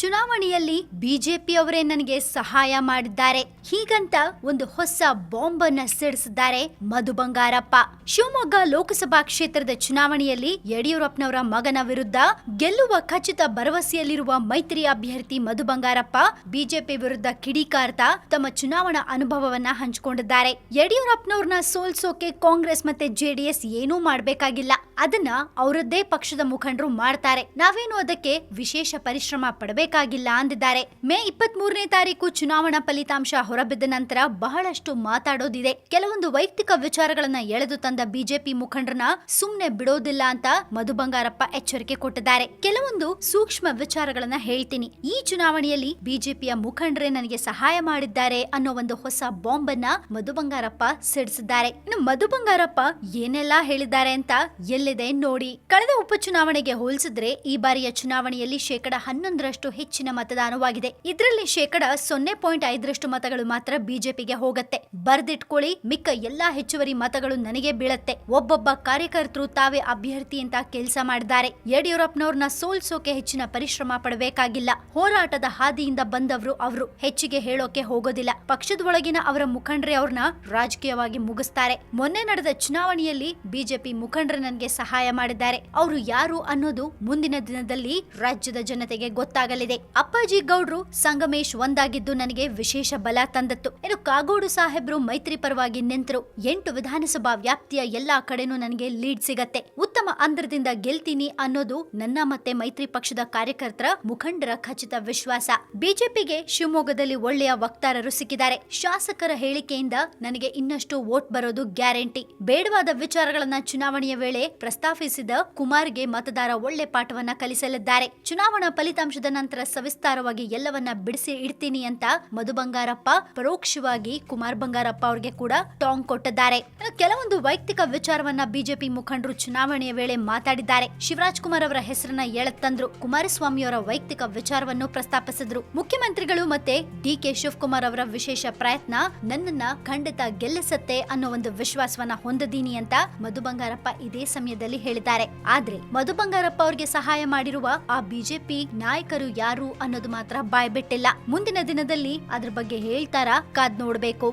ಚುನಾವಣೆಯಲ್ಲಿ ಬಿಜೆಪಿಯವರೇ ನನಗೆ ಸಹಾಯ ಮಾಡಿದ್ದಾರೆ. ಹೀಗಂತ ಒಂದು ಹೊಸ ಬಾಂಬ್ ಅನ್ನ ಸಿಡಿಸಿದ್ದಾರೆ ಮಧು ಬಂಗಾರಪ್ಪ. ಶಿವಮೊಗ್ಗ ಲೋಕಸಭಾ ಕ್ಷೇತ್ರದ ಚುನಾವಣೆಯಲ್ಲಿ ಯಡಿಯೂರಪ್ಪನವರ ಮಗನ ವಿರುದ್ಧ ಗೆಲ್ಲುವ ಖಚಿತ ಭರವಸೆಯಲ್ಲಿರುವ ಮೈತ್ರಿ ಅಭ್ಯರ್ಥಿ ಮಧು ಬಂಗಾರಪ್ಪ ಬಿಜೆಪಿ ವಿರುದ್ಧ ಕಿಡಿಕಾರ್ತ ತಮ್ಮ ಚುನಾವಣಾ ಅನುಭವವನ್ನ ಹಂಚಿಕೊಂಡಿದ್ದಾರೆ. ಯಡಿಯೂರಪ್ಪನವ್ರನ್ನ ಸೋಲ್ಸೋಕೆ ಕಾಂಗ್ರೆಸ್ ಮತ್ತೆ ಜೆಡಿಎಸ್ ಏನೂ ಮಾಡ್ಬೇಕಾಗಿಲ್ಲ. ಅದನ್ನ ಅವರದ್ದೇ ಪಕ್ಷದ ಮುಖಂಡರು ಮಾಡ್ತಾರೆ. ನಾವೇನು ಅದಕ್ಕೆ ವಿಶೇಷ ಪರಿಶ್ರಮ ಪಡಬೇಕಾಗಿಲ್ಲ ಅಂದಿದ್ದಾರೆ. ಮೇ ಇಪ್ಪತ್ತ್ ಮೂರನೇ ತಾರೀಕು ಚುನಾವಣಾ ಫಲಿತಾಂಶ ಹೊರಬಿದ್ದ ನಂತರ ಬಹಳಷ್ಟು ಮಾತಾಡೋದಿದೆ. ಕೆಲವೊಂದು ವೈಯಕ್ತಿಕ ವಿಚಾರಗಳನ್ನ ಎಳೆದು ತಂದ ಬಿಜೆಪಿ ಮುಖಂಡರನ್ನ ಸುಮ್ನೆ ಬಿಡೋದಿಲ್ಲ ಅಂತ ಮಧು ಬಂಗಾರಪ್ಪ ಎಚ್ಚರಿಕೆ ಕೊಟ್ಟಿದ್ದಾರೆ. ಕೆಲವೊಂದು ಸೂಕ್ಷ್ಮ ವಿಚಾರಗಳನ್ನ ಹೇಳ್ತೀನಿ. ಈ ಚುನಾವಣೆಯಲ್ಲಿ ಬಿಜೆಪಿಯ ಮುಖಂಡರೇ ನನಗೆ ಸಹಾಯ ಮಾಡಿದ್ದಾರೆ ಅನ್ನೋ ಒಂದು ಹೊಸ ಬಾಂಬ್ ಅನ್ನ ಮಧು ಬಂಗಾರಪ್ಪ ಸಿಡಿಸಿದ್ದಾರೆ. ಇನ್ನು ಮಧು ಬಂಗಾರಪ್ಪ ಏನೆಲ್ಲಾ ಹೇಳಿದ್ದಾರೆ ಅಂತ ಎಲ್ಲಿದೆ ನೋಡಿ. ಕಳೆದ ಉಪಚುನಾವಣೆಗೆ ಹೋಲಿಸಿದ್ರೆ ಈ ಬಾರಿಯ ಚುನಾವಣೆಯಲ್ಲಿ ಶೇಕಡ ಹನ್ನೊಂದರಷ್ಟು ಹೆಚ್ಚಿನ ಮತದಾನವಾಗಿದೆ. ಇದರಲ್ಲಿ ಶೇಕಡ ಸೊನ್ನೆ ಪಾಯಿಂಟ್ ಐದರಷ್ಟು ಮತಗಳು ಮಾತ್ರ ಬಿಜೆಪಿಗೆ ಹೋಗತ್ತೆ. ಬರ್ದಿಟ್ಕೊಳ್ಳಿ ಮಿಕ್ಕ ಎಲ್ಲಾ ಹೆಚ್ಚುವರಿ ಮತಗಳು ನನಗೆ ಬೀಳತ್ತೆ. ಒಬ್ಬೊಬ್ಬ ಕಾರ್ಯಕರ್ತರು ತಾವೇ ಅಭ್ಯರ್ಥಿ ಅಂತ ಕೆಲಸ ಮಾಡಿದ್ದಾರೆ ಯಡಿಯೂರಪ್ಪನವ್ರನ್ನ ಸೋಲ್ಸೋಕೆ ಹೆಚ್ಚಿನ ಪರಿಶ್ರಮ ಪಡಬೇಕಾಗಿಲ್ಲ. ಹೋರಾಟದ ಹಾದಿಯಿಂದ ಬಂದವರು ಅವರು. ಹೆಚ್ಚಿಗೆ ಹೇಳೋಕೆ ಹೋಗೋದಿಲ್ಲ. ಪಕ್ಷದೊಳಗಿನ ಅವರ ಮುಖಂಡರೇ ಅವ್ರನ್ನ ರಾಜಕೀಯವಾಗಿ ಮುಗಿಸ್ತಾರೆ. ಮೊನ್ನೆ ನಡೆದ ಚುನಾವಣೆಯಲ್ಲಿ ಬಿಜೆಪಿ ಮುಖಂಡರು ನನಗೆ ಸಹಾಯ ಮಾಡಿದ್ದಾರೆ. ಅವರು ಯಾರು ಅನ್ನೋದು ಮುಂದಿನ ದಿನದಲ್ಲಿ ರಾಜ್ಯದ ಜನತೆಗೆ ಗೊತ್ತಾಗಲಿದೆ. ಅಪ್ಪಾಜಿ ಗೌಡ್ರು ಸಂಗಮೇಶ್ ಒಂದಾಗಿದ್ದು ನನಗೆ ವಿಶೇಷ ಬಲ ತಂದತ್ತು. ಇನ್ನು ಕಾಗೋಡು ಸಾಹೇಬ್ರು ಮೈತ್ರಿ ಪರವಾಗಿ ನಿಂತರು. ಎಂಟು ವಿಧಾನಸಭಾ ವ್ಯಾಪ್ತಿಯ ಎಲ್ಲಾ ಕಡೆನೂ ನನಗೆ ಲೀಡ್ ಸಿಗತ್ತೆ. ಉತ್ತಮ ಅಂದ್ರದಿಂದ ಗೆಲ್ತೀನಿ ಅನ್ನೋದು ನನ್ನ ಮತ್ತೆ ಮೈತ್ರಿ ಪಕ್ಷದ ಕಾರ್ಯಕರ್ತರ ಮುಖಂಡರ ಖಚಿತ ವಿಶ್ವಾಸ. ಬಿಜೆಪಿಗೆ ಶಿವಮೊಗ್ಗದಲ್ಲಿ ಒಳ್ಳೆಯ ವಕ್ತಾರರು ಸಿಕ್ಕಿದ್ದಾರೆ. ಶಾಸಕರ ಹೇಳಿಕೆಯಿಂದ ನನಗೆ ಇನ್ನಷ್ಟು ವೋಟ್ ಬರೋದು ಗ್ಯಾರಂಟಿ. ಬೇಡವಾದ ವಿಚಾರಗಳನ್ನ ಚುನಾವಣೆಯ ವೇಳೆ ಪ್ರಸ್ತಾಪಿಸಿದ ಕುಮಾರ್ಗೆ ಮತದಾರ ಒಳ್ಳೆ ಪಾಠವನ್ನ ಕಲಿಸಲಿದ್ದಾರೆ. ಚುನಾವಣಾ ಫಲಿತಾಂಶದ ನಂತರ ಸವಿಸ್ತಾರವಾಗಿ ಎಲ್ಲವನ್ನ ಬಿಡಿಸಿ ಇಡ್ತೀನಿ ಅಂತ ಮಧು ಬಂಗಾರಪ್ಪ, ಪರೋಕ್ಷವಾಗಿ ಕುಮಾರ್ ಬಂಗಾರಪ್ಪ ಅವರಿಗೆ ಕೂಡ ಟಾಂಗ್ ಕೊಟ್ಟಿದ್ದಾರೆ. ಕೆಲವೊಂದು ವೈಯಕ್ತಿಕ ವಿಚಾರವನ್ನ ಬಿಜೆಪಿ ಮುಖಂಡರು ಚುನಾವಣೆಯ ವೇಳೆ ಮಾತಾಡಿದ್ದಾರೆ. ಶಿವರಾಜ್ ಕುಮಾರ್ ಅವರ ಹೆಸರನ್ನ ಎಳೆತ್ತಂದ್ರು ಕುಮಾರಸ್ವಾಮಿ ಅವರ ವೈಯಕ್ತಿಕ ವಿಚಾರವನ್ನು ಪ್ರಸ್ತಾಪಿಸಿದ್ರು. ಮುಖ್ಯಮಂತ್ರಿಗಳು ಮತ್ತೆ ಡಿ ಕೆ ಶಿವಕುಮಾರ್ ಅವರ ವಿಶೇಷ ಪ್ರಯತ್ನ ನನ್ನನ್ನ ಖಂಡಿತ ಗೆಲ್ಲಿಸತ್ತೆ ಅನ್ನೋ ಒಂದು ವಿಶ್ವಾಸವನ್ನ ಹೊಂದದೀನಿ ಅಂತ ಮಧು ಬಂಗಾರಪ್ಪ ಇದೇ ಸಮಯದಲ್ಲಿ ಹೇಳಿದ್ದಾರೆ. ಆದ್ರೆ ಮಧು ಬಂಗಾರಪ್ಪ ಅವರಿಗೆ ಸಹಾಯ ಮಾಡಿರುವ ಆ ಬಿಜೆಪಿ ನಾಯಕರು ಯಾರು ಅನ್ನೋದು ಮಾತ್ರ ಬಾಯ್ಬಿಟ್ಟಿಲ್ಲ. ಮುಂದಿನ ದಿನದಲ್ಲಿ ಅದ್ರ ಬಗ್ಗೆ ಹೇಳ್ತಾರಾ? ಕಾದ್ ನೋಡ್ಬೇಕು.